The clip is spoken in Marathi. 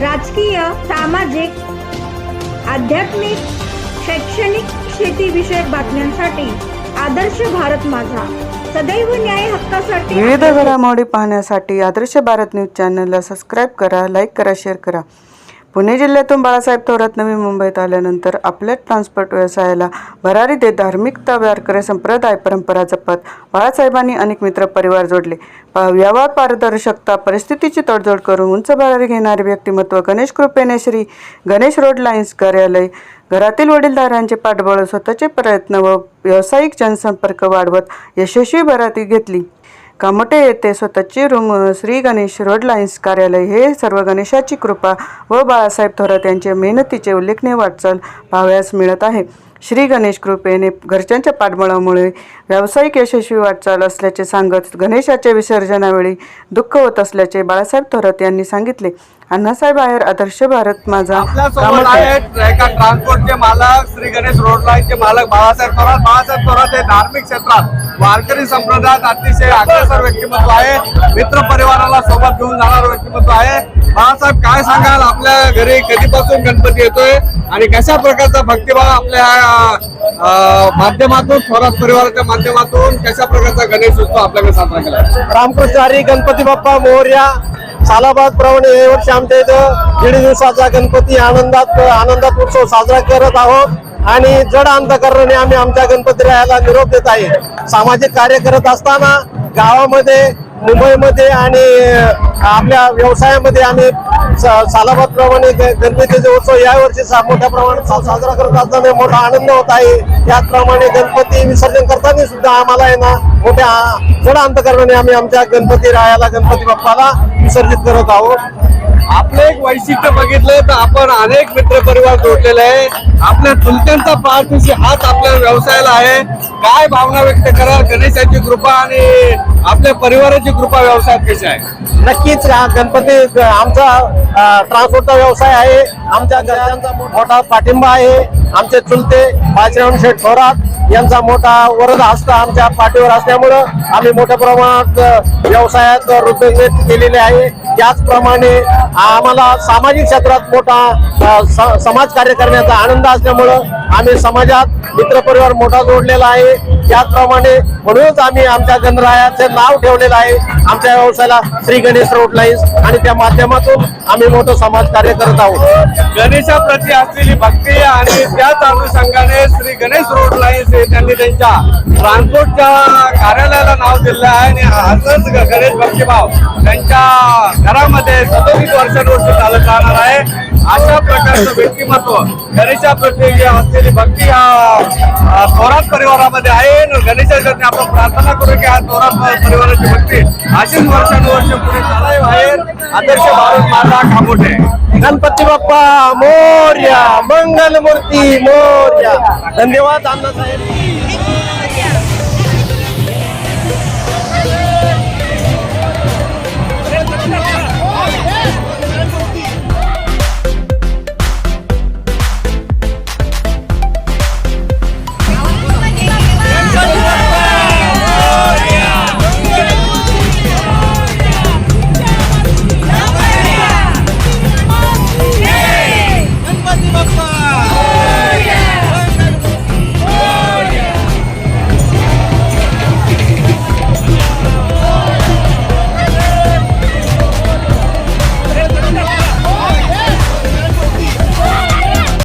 राजकीय सामाजिक आध्यात्मिक शैक्षणिक शेतीविषयक बातम्यांसाठी आदर्श भारत माझा. सदैव न्याय हक्कासाठी विविध घडामोडी पाहण्यासाठी आदर्श भारत न्यूज चॅनलला सबस्क्राईब करा लाईक करा शेअर करा. पुणे जिल्ह्यातून बाळासाहेब थोरात नवी मुंबईत आल्यानंतर आपल्या ट्रान्सपोर्ट व्यवसायाला भरारी देत धार्मिकता वारकरी संप्रदाय परंपरा जपत बाळासाहेबांनी अनेक मित्र परिवार जोडले. व्यवहार पारदर्शकता परिस्थितीची तडजोड करून उंच भरारी घेणारे व्यक्तिमत्व गणेश कृपेने श्री गणेश रोड लाईन्स कार्यालय घरातील वडीलधारांचे पाठबळ स्वतःचे प्रयत्न व व्यावसायिक जनसंपर्क वाढवत यशस्वी भरारी घेतली. कामटे येथे स्वतःची room Shri Ganesh road lines कार्यालय. हे सर्व गणेशाची कृपा व बाळासाहेब थोरात यांच्या मेहनतीचे उल्लेखनीय वाटचाल पाहावयास मिळत आहे. श्री गणेश कृपेने घरच्यांच्या पाठबळामुळे व्यावसायिक यशस्वी वाटचाल असल्याचे सांगत गणेशाच्या विसर्जनावेळी दुःख होत असल्याचे बाळासाहेब थोरात यांनी सांगितले. अण्णासाहेब आहेर आदर्श भारत माझा. ट्रान्सपोर्टचे मालक श्री गणेश रोड लाईनचे मालक बाळासाहेब थोरात. बाळासाहेब थोरात हे धार्मिक क्षेत्रात वारकरी संप्रदायात अतिशय अग्रेसर व्यक्तिमत्व आहे. मित्र परिवाराला सोबत घेऊन जाणारं व्यक्तिमत्व आहे. बाळासाहेब काय सांगाल? आपल्या घरी कधीपासून गणपती येतोय? आणि कशा प्रकारचा भक्तिभाव आपल्या माध्यमातून स्वराज परिवाराच्या माध्यमातून कशा प्रकारचा गणेश उत्सव आपल्याकडे साजरा केला? रामकृष्ण हरी गणपती बाप्पा मोर्या सालाबाद प्रमाणे हे वर्षी आमच्या इथं दीड दिवसाचा गणपती आनंदात आनंदात उत्सव साजरा करत आहोत. आणि जड अंधकरणाने आम्ही आमच्या गणपती रायाला निरोप देत आहे. सामाजिक कार्य करत असताना गावामध्ये मुंबईमध्ये आणि आपल्या व्यवसायामध्ये आम्ही स- सालाबाद प्रमाणे ग- गणपतीचे उत्सव यावर्षी सा- मोठ्या प्रमाणात साजरा करत असताना मोठा आनंद होत आहे. त्याचप्रमाणे गणपती विसर्जन करताना सुद्धा आम्हाला आहे ना मोठ्या थोड्या अंतकरणाने आम्ही आमच्या गणपती रायाला गणपती बाप्पाला विसर्जित करत आहोत. आपलं एक वैशिष्ट्य बघितलं तर आपण अनेक मित्र परिवार जोडलेले आहे. आपल्या चुलत्यांचा पाठीशी हात आपल्या व्यवसायाला आहे. काय भावना व्यक्त करा? गणेशाची कृपा आणि आपल्या परिवाराची कृपा व्यवसायात कशी आहे? नक्कीच गणपती आमचा ट्रान्सपोर्टचा व्यवसाय आहे. आमच्या घरच्यांचा मोठा पाठिंबा आहे. आमचे चुलते बाजीराव शेठ थोरात यांचा मोठा वरद हस्त आमच्या पाठीवर असल्यामुळं आम्ही मोठ्या प्रमाणात व्यवसायात रुपये केलेले आहे. त्याचप्रमाणे आम्हाला सामाजिक क्षेत्रात मोठा स- समाज कार्य करण्याचा आनंद असल्यामुळं आम्ही समाजात मित्रपरिवार मोठा जोडलेला आहे. त्याचप्रमाणे म्हणूनच आम्ही आमच्या गणरायाचे नाव ठेवलेलं आहे. आमच्या व्यवसायाला श्री गणेश रोड लाईन्स आणि त्या माध्यमातून आम्ही मोठं समाज कार्य करत आहोत. गणेशाप्रती असलेली भक्ती आणि त्याच अनुषंगाने श्री गणेश रोड लाईन्स हे त्यांनी त्यांच्या ट्रान्सपोर्टच्या कार्यालयाला नाव दिलेलं आहे आणि असंच ग- गणेश भक्तीभाव त्यांच्या घरामध्ये सदोतीस वर्षानुवर्ष चालत राहणार आहे. अशा प्रकारचं व्यक्तिमत्व गणेशाप्रती जी असलेली भक्ती या थोरात परिवारामध्ये आहे. आणि गणेशासाठी आपण प्रार्थना करू की हा थोरात परिवाराची भक्ती अशीच वर्षानुवर्ष पुढे चालावी बाहेर आदर्श भारत माझा खामोठे. गणपती बाप्पा मोर्या मंगल मूर्ती मोर्या. धन्यवाद अण्णासाहेब.